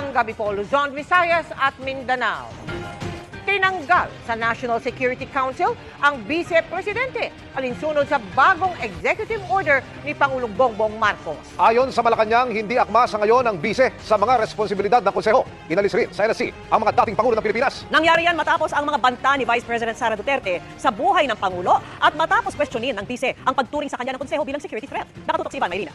Ang gabi po, Luzon, Visayas at Mindanao. Tinanggal sa National Security Council ang Vice Presidente alinsunod sa bagong executive order ni Pangulong Bongbong Marcos. Ayon sa Malacanang, hindi akma sa ngayon ang bise sa mga responsibilidad ng konseho. Inalis rin sa NSC ang mga dating Pangulo ng Pilipinas. Nangyari yan matapos ang mga banta ni Vice President Sara Duterte sa buhay ng Pangulo at matapos questionin ng tise ang pagturing sa kanya ng konseho bilang security threat. Nakatutok si Ivan Mayrina.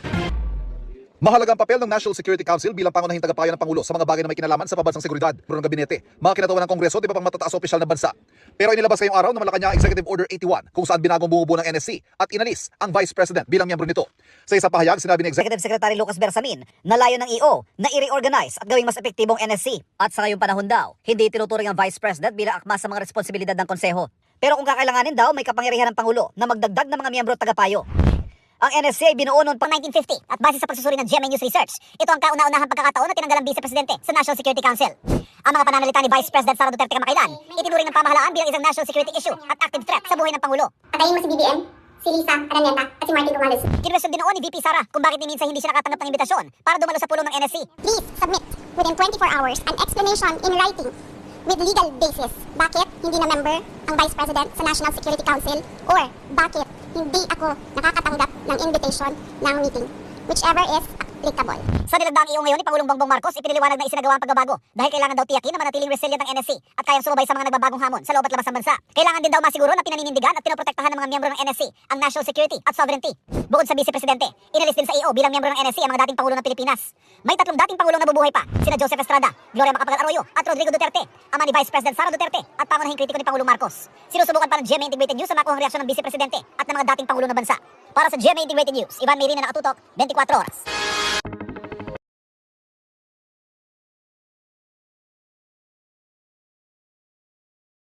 Mahalagang papel ng National Security Council bilang pangunahing tagapayo ng Pangulo sa mga bagay na may kinalaman sa pabansang seguridad, ng gabinete, mga kinatawa ng Kongreso, di ba pang matataas opisyal ng bansa. Pero inilabas ngayong araw ng Malacanang Executive Order 81 kung saan binagong bumubuo ng NSC at inalis ang Vice President bilang miyembro nito. Sa isang pahayag, sinabi ni Executive Secretary Lucas Bersamin na layo ng EO na i-reorganize at gawing mas epektibong NSC. At sa ngayong panahon daw, hindi tinuturing ang Vice President bilang akma sa mga responsibilidad ng Konseho. Pero kung kakailanganin daw, may kapangyarihan ng Pangulo na magdagdag ng mga miyembro at tagapayo. Ang NSC ay binuo noon pang 1950 at base sa pagsusuri ng GMA News Research, ito ang kauna-unahang pagkakataon na tinanggal ang Vice Presidente sa National Security Council. Ang mga pananalita ni Vice President Sara Duterte kamakailan, itinuring ng pamahalaan bilang isang national security issue at active threat sa buhay ng Pangulo. Patayin mo si BBM, si Lisa Araneta at si Martin Romualdez. Kinwestiyon din noon ni VP Sara kung bakit ni minsan hindi siya nakatanggap ng imbitasyon para dumalo sa pulong ng NSC. Please submit within 24 hours an explanation in writing with legal basis. Bakit hindi na member ang Vice President sa National Security Council or bakit hindi ako nakakatanggap ng invitation ng meeting. Whichever is applicable. Sa dinagdaang iyo ngayon ni Pangulong Bongbong Marcos, ipiniliwanag na isinagawa ang pagbabago dahil kailangan daw tiyakin na manatiling resilient ang NSC at kayang sumabay sa mga nagbabagong hamon sa loob at labas ng bansa. Kailangan din daw masiguro na pinaninindigan at pinoprotektahan ng mga miyembro ng NSC ang national security at sovereignty. Bukod sa Vice Presidente, inalis din sa EO bilang miyembro ng NSC ang mga dating Pangulo ng Pilipinas. May tatlong dating Pangulong nabubuhay pa, sina Joseph Estrada, Gloria Macapagal Arroyo at Rodrigo Duterte, ama ni Vice President Sara Duterte at pangunahing kritiko ni Pangulong Marcos. Sinusubukan pa ng GMA Integrated News sa makuhang reaksyon ng Vice Presidente at ng mga dating Pangulo ng bansa. Para sa GMA Integrated News, Ivan Merina nakatutok, 24 oras.